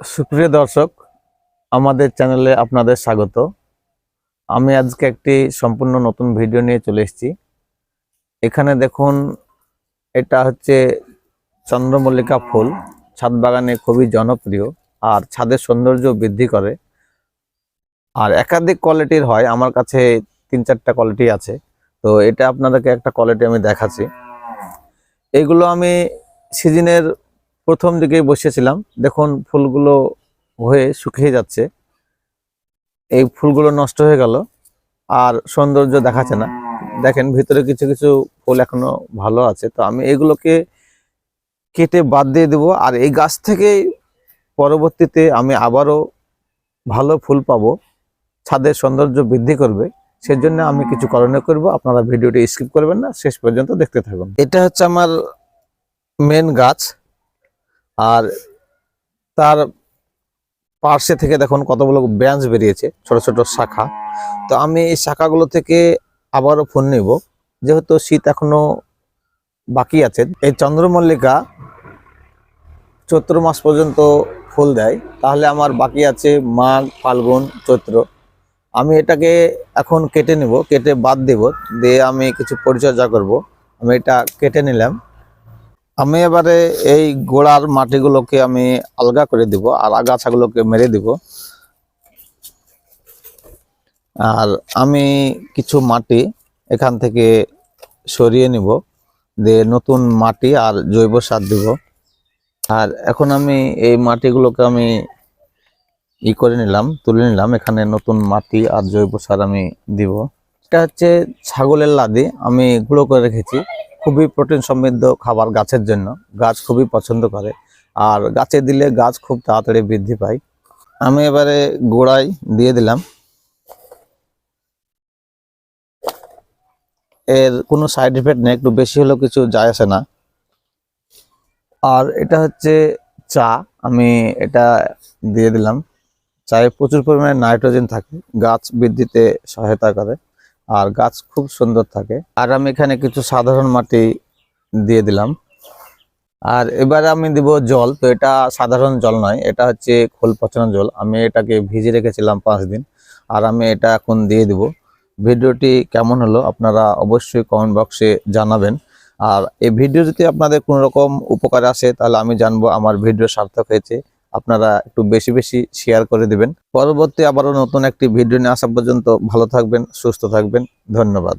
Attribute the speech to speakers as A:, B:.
A: সুপ্রিয় দর্শক, আমাদের চ্যানেলে আপনাদের স্বাগত। আমি আজকে একটি সম্পূর্ণ নতুন ভিডিও নিয়ে চলে এসেছি। এখানে দেখুন, এটা হচ্ছে চন্দ্রমল্লিকা ফুল। ছাদ বাগানে খুবই জনপ্রিয় আর ছাদের সৌন্দর্য বৃদ্ধি করে। আর একাধিক কোয়ালিটির হয়, আমার কাছে তিন চারটা কোয়ালিটি আছে। তো এটা আপনাদেরকে একটা কোয়ালিটি আমি দেখাচ্ছি। এগুলো আমি সিজনের প্রথম দিকেই বসেছিলাম দেখুন, ফুলগুলো হয়ে শুকিয়ে যাচ্ছে। এই ফুলগুলো নষ্ট হয়ে গেল, আর সৌন্দর্য দেখাচ্ছে না। দেখেন, ভিতরে কিছু কিছু ফুল এখনও ভালো আছে। তো আমি এগুলোকে কেটে বাদ দিয়ে দেবো, আর এই গাছ থেকে পরবর্তীতে আমি আবারও ভালো ফুল পাবো। ছাদের সৌন্দর্য বৃদ্ধি করবে। সেজন্য আমি কিছু করণীয় করব। আপনারা ভিডিওটি স্কিপ করবেন না, শেষ পর্যন্ত দেখতে থাকুন। এটা হচ্ছে আমার মেন গাছ। আর তার পার্শ্বে থেকে দেখুন কতগুলো ব্রাঞ্চ বেরিয়েছে, ছোট ছোট শাখা। তো আমি এই শাখাগুলো থেকে আবারও ফুল নেব। যেহেতু শীত এখনও বাকি আছে, এই চন্দ্রমল্লিকা চৈত্র মাস পর্যন্ত ফুল দেয়। তাহলে আমার বাকি আছে মাঘ, ফাল্গুন, চৈত্র। আমি এটাকে এখন কেটে নেব, কেটে বাদ দেব, দিয়ে আমি কিছু পরিচর্যা করব। আমি এটা কেটে নিলাম। আমি এবারে এই গোড়ার মাটিগুলোকে আমি আলগা করে দিব আর আগাছাগুলোকে মেরে দিব। আর আমি কিছু মাটি এখান থেকে সরিয়ে নিব, দিয়ে নতুন মাটি আর জৈব সার দিব। আর এখন আমি এই মাটিগুলোকে আমি ই করে নিলাম, তুলে নিলাম, এখানে নতুন মাটি আর জৈব সার আমি দিব। এটা হচ্ছে ছাগলের লাদি, আমি গুঁড়ো করে রেখেছি। খুবই প্রোটিন সমৃদ্ধ খাবার গাছের জন্য। গাছ খুবই পছন্দ করে। আর গাছে দিলে গাছ খুব তাড়াতাড়ি বৃদ্ধি পায়। আমি এবারে গোড়ায় দিয়ে দিলাম। এর কোনো সাইড এফেক্ট নেই, একটু বেশি হলেও কিছু যায় আসে না। আর এটা হচ্ছে চা। আমি এটা দিয়ে দিলাম। চায়ে প্রচুর পরিমাণে নাইট্রোজেন থাকে। গাছ বৃদ্ধিতে সহায়তা করে। আর গাছ খুব সুন্দর থাকে। আর আমি এখানে কিছু সাধারণ মাটি দিয়ে দিলাম। আর এবারে আমি দিব জল, তো এটা সাধারণ জল নয়, এটা হচ্ছে খোল পচানো জল। আমি এটাকে ভিজে রেখেছিলাম পাঁচ দিন, আর আমি এটা এখন দিয়ে দিব। ভিডিওটি কেমন হলো আপনারা অবশ্যই কমেন্ট বক্সে জানাবেন। আর এই ভিডিও যদি আপনাদের কোনো রকম উপকার আসে, তাহলে আমি জানব আমার ভিডিও সার্থক হয়েছে। আপনারা একটু বেশি বেশি শেয়ার করে দিবেন। পরবর্তী আবারও নতুন একটি ভিডিও নিয়ে আসা পর্যন্ত ভালো থাকবেন, সুস্থ থাকবেন। ধন্যবাদ।